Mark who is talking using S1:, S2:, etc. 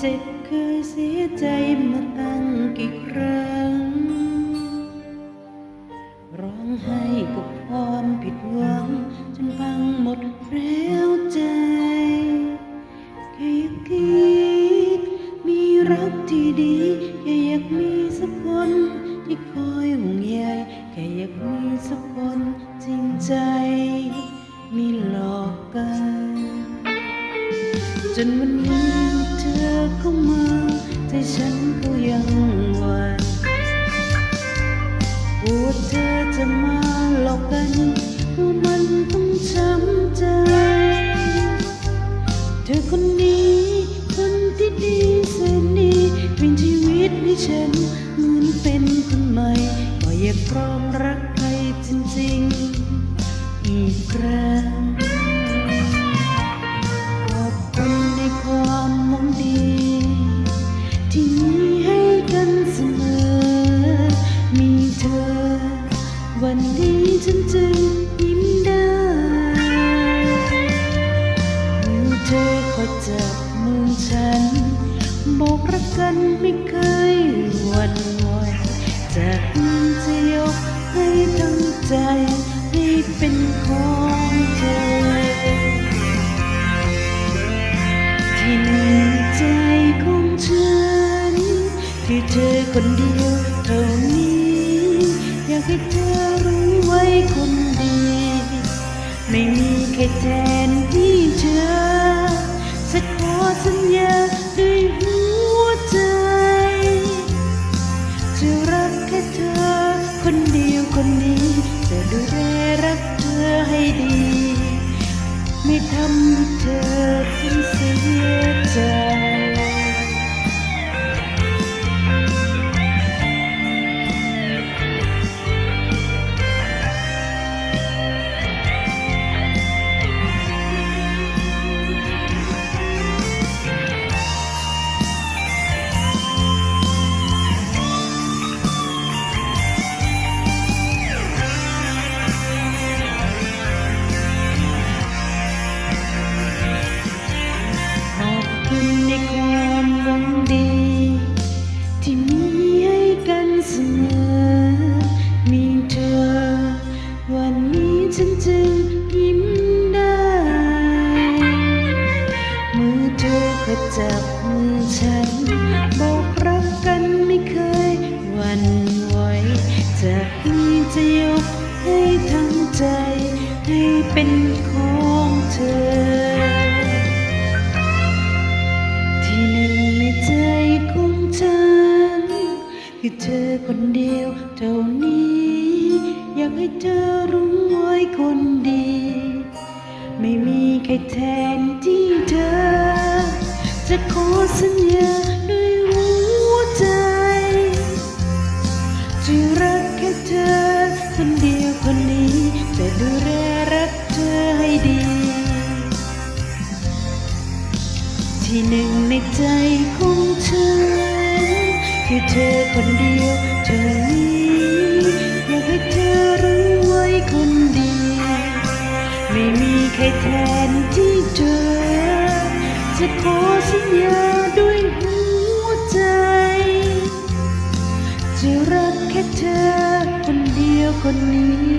S1: เจ็บเคยเสียใจมาตั้งกี่ครั้ง ร้องไห้กับความผิดหวัง จนพังหมดแล้วใจแค่อยากคิดมีรักที่ดีแค่อยากมีสักคนที่คอยห่วงใยแค่อยากมีสักคนจริงใจไมีหลอกกัน จนวันนี้ เธอเข้ามาใจฉันก็ยังหวั่นกลัวเธอจะมาหลอกกันว่ามันต้องช้ำใจ เธอคนนี้ คนที่ดีแสนดีเป็นชีวิตให้ฉันเหมือนเป็นคนใหม่ก็อยากพร้อมรัก ไม่เคยหวั่นไหวจากนี้จะยกให้ทั้งใจให้เป็นของเธอที่ในใจของฉันคือเธอคนเดียวเท่านี้ อยากให้เธอรู้ไว้คนดี ไม่มีใครแทนที่ คนนี้ จะดูแลรักเธอให้ดี ไม่ทำให้เธอเสียใจ จับฉัน บอกรักกันไม่เคยหวั่นไหวจากนี้จะยกให้ทั้งใจ ให้เป็นของเธอ ที่หนึ่งในใจของฉัน คือเธอคนเดียวเท่านี้ อยากให้เธอรู้ไว้คนดี ไม่มีใครแทน จะขอสัญญาด้วยหัวใจ จะรักแค่เธอ คนเดียวคนนี้ จะดูแลรักเธอให้ดี ที่หนึ่งในใจของฉันคือเธอคนเดียวเธอนี้อยากให้เธอรู้ไว้คนดีไม่มีใครแทนที่เธอจะขอ สัญญาด้วยหัวใจ จะรักแค่เธอคนเดียวคนนี้